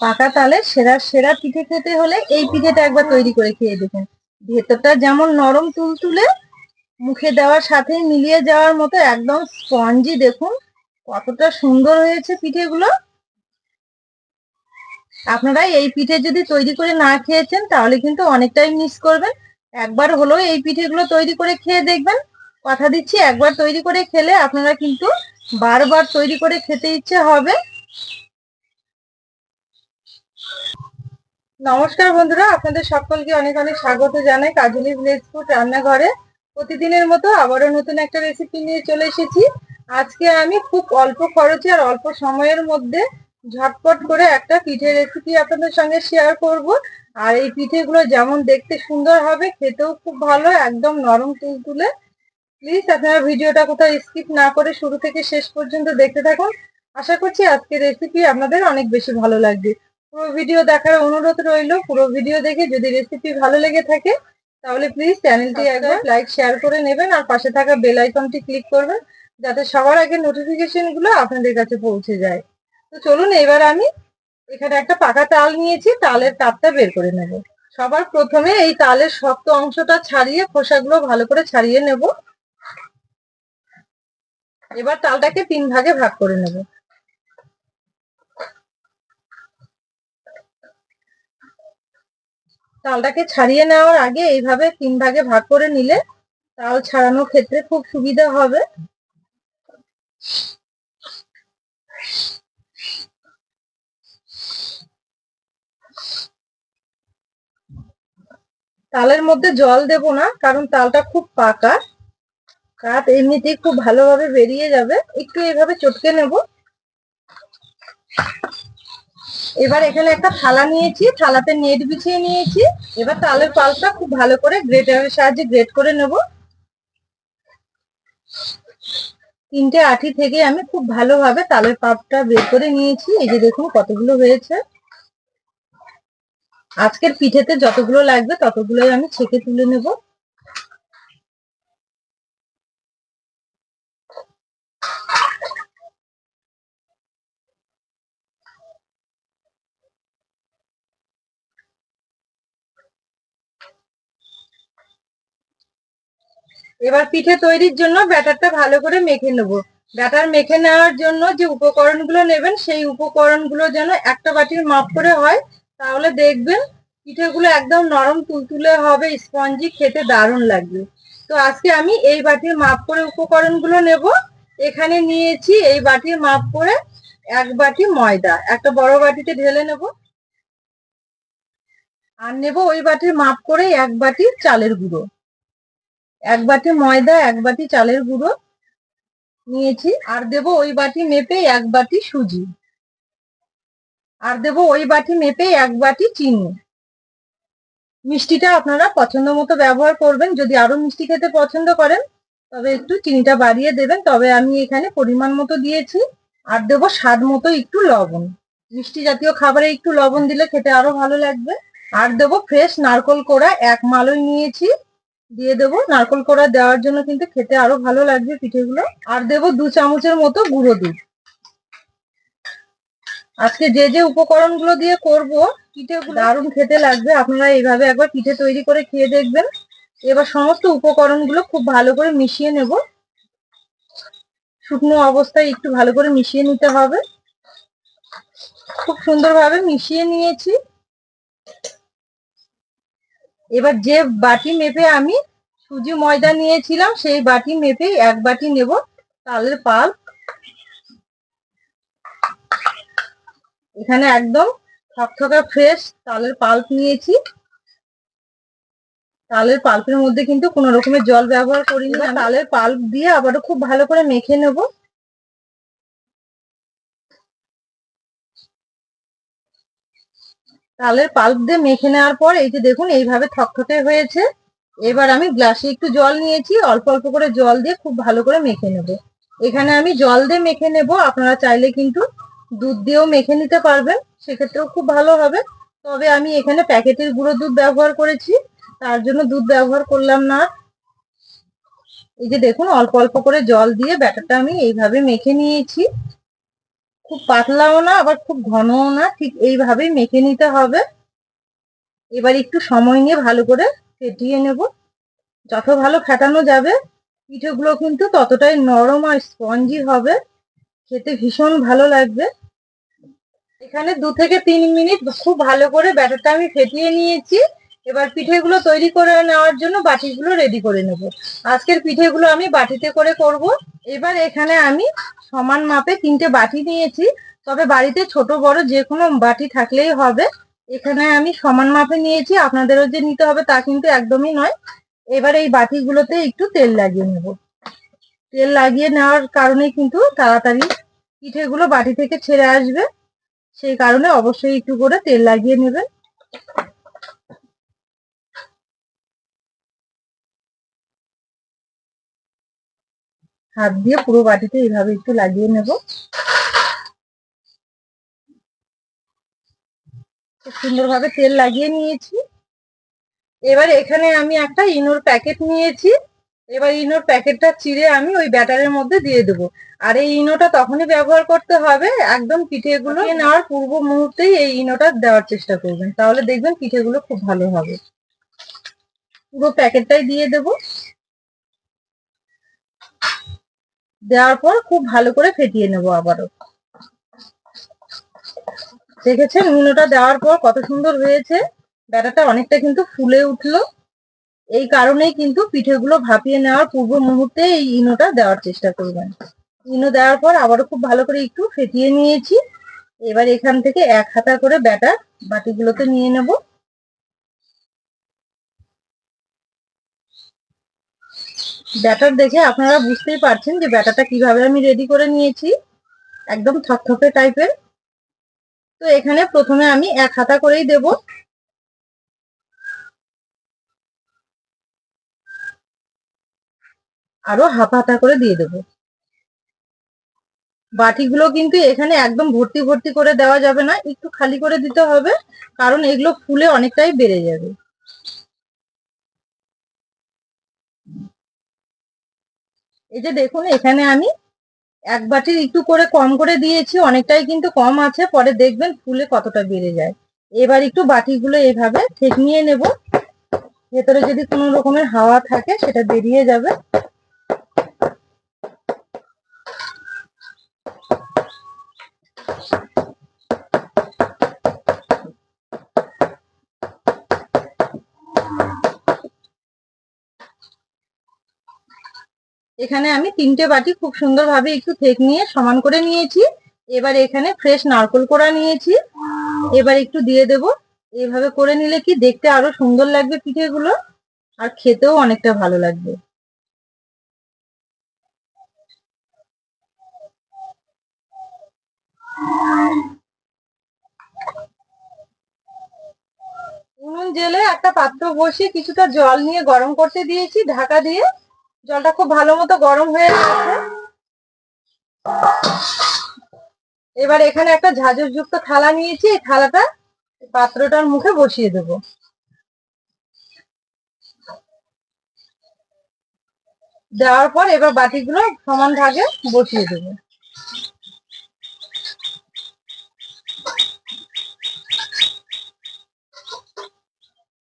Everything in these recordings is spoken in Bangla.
পাকা তালে সেরা সেরা পিঠে খেতে হলে এই পিঠেটা একবার তৈরি করে খেয়ে দেখুন। ভেতরটা যেমন নরম তুলতুলে, মুখে দেওয়ার সাথে মিলিয়ে যাওয়ার মতো একদম স্পঞ্জি দেখুন, কতটা সুন্দর হয়েছে পিঠেগুলো। আপনারা এই পিঠে যদি তৈরি করে না খেয়েছেন, তাহলে কিন্তু অনেকটাই মিস করবেন। একবার হলো এই পিঠেগুলো তৈরি করে খেয়ে দেখবেন। কথা দিচ্ছি, একবার তৈরি করে খেলে আপনারা কিন্তু বারবার তৈরি করে খেতে ইচ্ছে হবে। নমস্কার বন্ধুরা, আপনাদের সকলকে অনেক অনেক স্বাগত জানাই কাজলি ভিলেজ ফুড রান্নাঘরে। প্রতিদিনের মতো আবারও নতুন একটা রেসিপি নিয়ে চলে এসেছি। আজকে আমি খুব অল্প খরচে আর অল্প সময়ের মধ্যে ঝটপট করে একটা পিঠের রেসিপি আপনাদের সঙ্গে শেয়ার করব। আর এই পিঠেগুলো যেমন দেখতে সুন্দর হবে, খেতেও খুব ভালো, একদম নরম তুলতুলে প্লিজ আপনারা ভিডিওটা কোথাও স্কিপ না করে শুরু থেকে শেষ পর্যন্ত দেখতে থাকুন। আশা করছি আজকের রেসিপি আপনাদের অনেক বেশি ভালো লাগবে। পুরো ভিডিও দেখার অনুরোধ রইল। পুরো ভিডিও দেখে যদি রেসিপি ভালো লেগে থাকে তাহলে প্লিজ চ্যানেলটি একবার লাইক শেয়ার করে নেবেন আর পাশে থাকা বেল আইকনটি ক্লিক করবেন যাতে সবার আগে নোটিফিকেশনগুলো আপনাদের কাছে পৌঁছে যায়। তো চলুন এবার আমি এখানে একটা পাকা তাল নিয়েছি তালের তাপটা বের করে নেব। সবার প্রথমে এই তালের শক্ত অংশটা ছাড়িয়ে খোসাগুলো ভালো করে ছাড়িয়ে নেব। এবার তালটাকে তিন ভাগে ভাগ করে নেব। তালটাকে ছাড়িয়ে নেওয়ার আগে এইভাবে তিন ভাগে ভাগ করে নিলে তাল ছাড়ানোর ক্ষেত্রে খুব সুবিধা হবে। তালের মধ্যে জল দেব না, কারণ তালটা খুব পাকা। কাঠ এমনিতেই খুব ভালোভাবে বেরিয়ে যাবে। একটু এইভাবে চটকে নেব। এবার এখানে একটা থালা নিয়েছি, থালাতে নেট বিছিয়ে নিয়েছি। এবার তালের পালটা খুব ভালো করে গ্রেটারের সাহায্যে গ্রেট করে নেব। তিনটে আঠি থেকে আমি খুব ভালোভাবে তালের পাপটা বের করে নিয়েছি। এই যে দেখুন কতগুলো হয়েছে। আজকের পিঠেতে যতগুলো লাগবে ততগুলোই আমি ছেঁকে তুলে নেব। এবার পিঠে তৈরির জন্য ব্যাটারটা ভালো করে মেখে নেব। ব্যাটার মেখে নেওয়ার জন্য যে উপকরণগুলো নেবেন, সেই উপকরণগুলো যেন একটা বাটির মাপ করে হয়, তাহলে দেখবেন পিঠেগুলো একদম নরম তুলতুলে হবে, স্পঞ্জি খেতে দারুণ লাগবে। তো আজকে আমি এই বাটির মাপ করে উপকরণগুলো নেব। এখানে নিয়েছি এই বাটির মাপ করে এক বাটি ময়দা, একটা বড় বাটিতে ঢেলে নেব। আর নেব ওই বাটির মাপ করে এক বাটি চালের গুঁড়ো। এক বাটি ময়দা, এক বাটি চালের গুঁড়ো নিয়েছি। আর দেব ওই বাটি মেপে এক বাটি সুজি। আর দেব ওই বাটি মেপে এক বাটি চিনি। মিষ্টিটা আপনারা পছন্দ মতো ব্যবহার করবেন। যদি আরও মিষ্টি খেতে পছন্দ করেন, তবে একটু চিনিটা বাড়িয়ে দেবেন। তবে আমি এখানে পরিমাণ মতো দিয়েছি। আর দেব স্বাদ মতো একটু লবণ। মিষ্টি জাতীয় খাবারে একটু লবণ দিলে খেতে আরও ভালো লাগবে। আর দেব ফ্রেশ নারকল কোড়া এক মালই নিয়েছি। দিয়ে দেব। নারকল কোড়া দেওয়ার জন্য কিন্তু খেতে আরও ভালো লাগবে পিঠেগুলো। আর দেব দু চামচের মতো গুঁড়ো দুধ। আজকে যে যে উপকরণগুলো দিয়ে করব, পিঠেগুলো দারুণ খেতে লাগবে। আপনারা এইভাবে একবার পিঠে তৈরি করে খেয়ে দেখবেন। এবার সমস্ত উপকরণগুলো খুব ভালো করে মিশিয়ে নেব। শুকনো অবস্থায় একটু ভালো করে মিশিয়ে নিতে হবে। খুব সুন্দরভাবে মিশিয়ে নিয়েছি। এবার যে বাটি মেপে আমি সুজি ময়দা নিয়েছিলাম সেই বাটি মেপে এক বাটি নেব তালের পাল্প এখানে একদম থকথকা ফ্রেশ তালের পাল্প নিয়েছি। তালের পাল্পের মধ্যে কিন্তু কোনো রকমের জল ব্যবহার করিনি। তালের পাল্প দিয়ে আবারও খুব ভালো করে মেখে নেব। তালের পাল্প দিয়ে মেখে নেওয়ার পর এই যে দেখুন, এইভাবে থকথকে হয়েছে। এবার আমি গ্লাসে একটু জল নিয়েছি, অল্প অল্প করে জল দিয়ে খুব ভালো করে মেখে নেব। এখানে আমি জল দিয়ে মেখে নেব, আপনারা চাইলে কিন্তু দুধ দিয়েও মেখে নিতে পারবেন, সেক্ষেত্রেও খুব ভালো হবে। তবে আমি এখানে প্যাকেটের গুঁড়ো দুধ ব্যবহার করেছি, তার জন্য দুধ ব্যবহার করলাম না। এই যে দেখুন, অল্প অল্প করে জল দিয়ে ব্যাটারটা আমি এইভাবে মেখে নিয়েছি। খুব পাতলাও না, আবার খুব ঘনও না, ঠিক এইভাবেই মেখে নিতে হবে। এবার একটু সময় নিয়ে ভালো করে ফেটিয়ে নেব। যত ভালো ফেটানো যাবে, পিঠেগুলো কিন্তু ততটাই নরম আর স্পঞ্জি হবে। খেতে ভীষণ ভালো লাগবে। এখানে দু থেকে তিন মিনিট খুব ভালো করে ব্যাটারটা আমি ফেটিয়ে নিয়েছি। এবার পিঠেগুলো তৈরি করে নেওয়ার জন্য বাটিগুলো রেডি করে নেব। আজকের পিঠেগুলো আমি বাটিতে করে করব। এবার এখানে আমি সমান মাপে তিনটে বাটি নিয়েছি। তবে বাড়িতে ছোট, বড় যে কোনো বাটি থাকলেই হবে। এখানে আমি সমান মাপে নিয়েছি। আপনাদেরও যে নিতে হবে তা কিন্তু একদমই নয়। এবার এই বাটিগুলোতে একটু তেল লাগিয়ে নেব। তেল লাগিয়ে নেওয়ার কারণে কিন্তু তাড়াতাড়ি পিঠেগুলো বাটি থেকে ছেড়ে আসবে। সেই কারণে অবশ্যই একটু করে তেল লাগিয়ে নেবেন। হাত দিয়ে পুরো বাটিতে এইভাবে একটু লাগিয়ে নেব। খুব সুন্দরভাবে তেল লাগিয়ে নিয়েছি। এবার এখানে আমি একটা ইনোর প্যাকেট নিয়েছি। এবার ইনোর প্যাকেটটা চিড়ে আমি ওই ব্যাটারের মধ্যে দিয়ে দেবো। আর এই ইনোটা তখনই ব্যবহার করতে হবে একদম পিঠেগুলো নেওয়ার পূর্ব মুহূর্তেই এই ইনোটা দেওয়ার চেষ্টা করবেন। তাহলে দেখবেন পিঠেগুলো খুব ভালো হবে। পুরো প্যাকেটটাই দিয়ে দেব। দেওয়ার পর খুব ভালো করে ফেটিয়ে নেব আবারও। দেখেছেন ইনোটা দেওয়ার পর কত সুন্দর হয়েছে। ব্যাটাটা অনেকটা কিন্তু ফুলে উঠল। এই কারণেই কিন্তু পিঠেগুলো ভাপিয়ে নেওয়ার পূর্ব মুহূর্তে এই ইনোটা দেওয়ার চেষ্টা করবেন। ইনো দেওয়ার পর আবারও খুব ভালো করে একটু ফেটিয়ে নিয়েছি। এবার এখান থেকে এক হাতা করে ব্যাটার বাটিগুলোতে নিয়ে নেব। ব্যাটার দেখে আপনারা বুঝতেই পারছেন যে ব্যাটারটা কীভাবে আমি রেডি করে নিয়েছি। একদম থকথকে টাইপের তো এখানে প্রথমে আমি এক হাতা করেই দেব। আরও হাফ হাতা করে দিয়ে দেব। বাটিগুলো কিন্তু এখানে একদম ভর্তি ভর্তি করে দেওয়া যাবে না, একটু খালি করে দিতে হবে, কারণ এগুলো ফুলে অনেকটাই বেড়ে যাবে। এই যে দেখুন, এখানে আমি এক বাটি একটু করে কম করে দিয়েছি, অনেকটাই কিন্তু কম আছে, পরে দেখবেন ফুলে কতটা বেড়ে যায়। এবার একটু বাটিগুলো এভাবে ঠেক নিয়ে নেব। ভেতরে যদি কোনো রকমের হাওয়া থাকে, সেটা বেরিয়ে যাবে। এখানে আমি তিনটে বাটি খুব সুন্দরভাবে একটু থেক নিয়ে সমান করে নিয়েছি। এবার এখানে ফ্রেশ নারকোল কোড়া নিয়েছি। এবার একটু দিয়ে দেব। এইভাবে করে নিলে কি দেখতে আরও সুন্দর লাগবে পিঠেগুলো আর খেতেও অনেকটা ভালো লাগবে। উনুন জেলে একটা পাত্র বসিয়ে কিছুটা জল নিয়ে গরম করতে দিয়েছি ঢাকা দিয়ে। জলটা খুব ভালো মতো গরম হয়ে গেছে। এবার এখানে একটা ঝাঁঝর যুক্ত থালা নিয়েছি, এই থালাটা পাত্রটার মুখে বসিয়ে দেব। দেওয়ার পর এবার বাটিগুলো সমান ভাগে বসিয়ে দেব।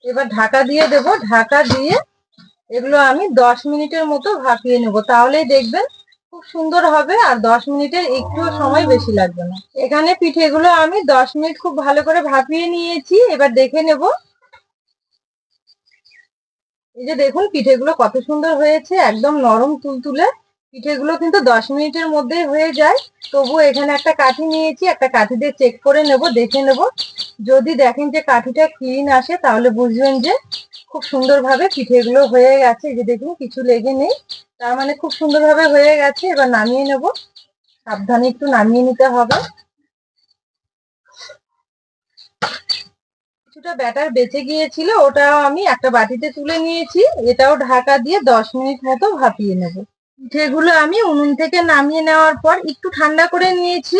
এবার ঢাকা দিয়ে দেব, ঢাকা দিয়ে এগুলো আমি দশ মিনিটের মতো ভাপিয়ে নেব। তাহলেই দেখবেন খুব সুন্দর হবে আর দশ মিনিটের একটু সময় বেশি লাগবে না। এখানে পিঠেগুলো আমি দশ মিনিট খুব ভালো করে ভাপিয়ে নিয়েছি। এবার দেখে নেব। এই যে দেখুন পিঠেগুলো কত সুন্দর হয়েছে, একদম নরম তুলতুলে। পিঠেগুলো কিন্তু দশ মিনিটের মধ্যেই হয়ে যায়। তবু এখানে একটা কাঠি নিয়েছি, একটা কাঠি দিয়ে চেক করে নেব, দেখে নেব। যদি দেখেন যে কাঠিটা ক্লিন আসে, তাহলে বুঝবেন যে খুব সুন্দরভাবে পিঠেগুলো হয়ে গেছে যে দেখুন কিছু লেগে নেই। তার মানে খুব সুন্দরভাবে হয়ে গেছে, এবার নামিয়ে নেব। সাবধানে একটু নামিয়ে নিতে হবে। কিছুটা ব্যাটার বেঁচে গিয়েছিল, ওটাও আমি একটা বাটিতে তুলে নিয়েছি। এটাও ঢাকা দিয়ে দশ মিনিট মতো ভাপিয়ে নেব। পিঠেগুলো আমি উনুন থেকে নামিয়ে নেওয়ার পর একটু ঠান্ডা করে নিয়েছি।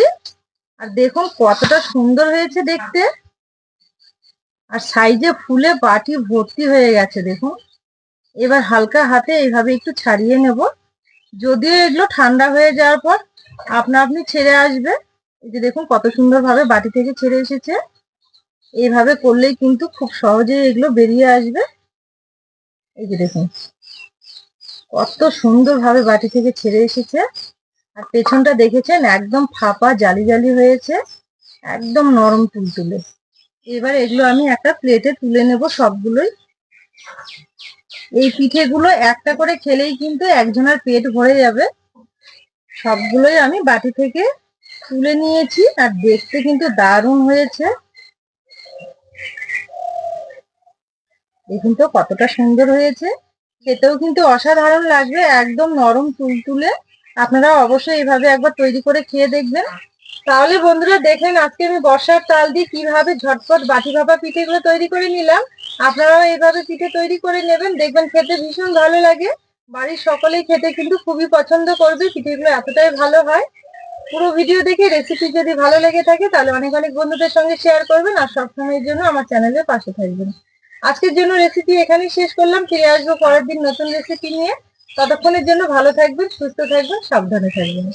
আর দেখুন কতটা সুন্দর হয়েছে দেখতে। আর সাইজে ফুলে বাটি ভর্তি হয়ে গেছে, দেখুন। এবার হালকা হাতে এইভাবে একটু ছাড়িয়ে নেব। যদিও এগুলো ঠান্ডা হয়ে যাওয়ার পর আপনা আপনি ছেড়ে আসবে, এই যে দেখুন কত সুন্দর ভাবে বাটি থেকে ছেড়ে এসেছে। এইভাবে করলেই কিন্তু খুব সহজেই এগুলো বেরিয়ে আসবে। এই যে দেখুন, কত সুন্দর ভাবে বাটি থেকে ছেড়ে এসেছে। আর পেছনটা দেখেছেন, একদম ফাঁপা জালি জালি হয়েছে, একদম নরম তুলতুলে এবার এগুলো আমি একটা প্লেটে তুলে নেব সবগুলোই। এই পিঠেগুলো একটা করে খেলেই কিন্তু একজনের পেট ভরে যাবে। সবগুলোই আমি বাটি থেকে তুলে নিয়েছি আর দেখতে কিন্তু দারুণ হয়েছে। দেখুন তো কতটা সুন্দর হয়েছে। খেতেও কিন্তু অসাধারণ লাগবে, একদম নরম তুলতুলে। আপনারা অবশ্যই এভাবে একবার তৈরি করে খেয়ে দেখবেন। তাহলে বন্ধুরা দেখেন আজকে আমি বর্ষার তাল দিয়ে কীভাবে ঝটপট বাটি ভাপা পিঠেগুলো তৈরি করে নিলাম। আপনারাও এইভাবে পিঠে তৈরি করে নেবেন, দেখবেন খেতে ভীষণ ভালো লাগে। বাড়ির সকলেই খেতে কিন্তু খুবই পছন্দ করবে, পিঠেগুলো এতটাই ভালো হয়। পুরো ভিডিও দেখে রেসিপি যদি ভালো লেগে থাকে, তাহলে অনেক অনেক বন্ধুদের সঙ্গে শেয়ার করবেন আর সবসময়ের জন্য আমার চ্যানেলের পাশে থাকবেন। আজকের জন্য রেসিপি এখানেই শেষ করলাম, ফিরে আসব পরের দিন নতুন রেসিপি নিয়ে। ততক্ষণের জন্য ভালো থাকবেন, সুস্থ থাকবেন, সাবধানে থাকবেন।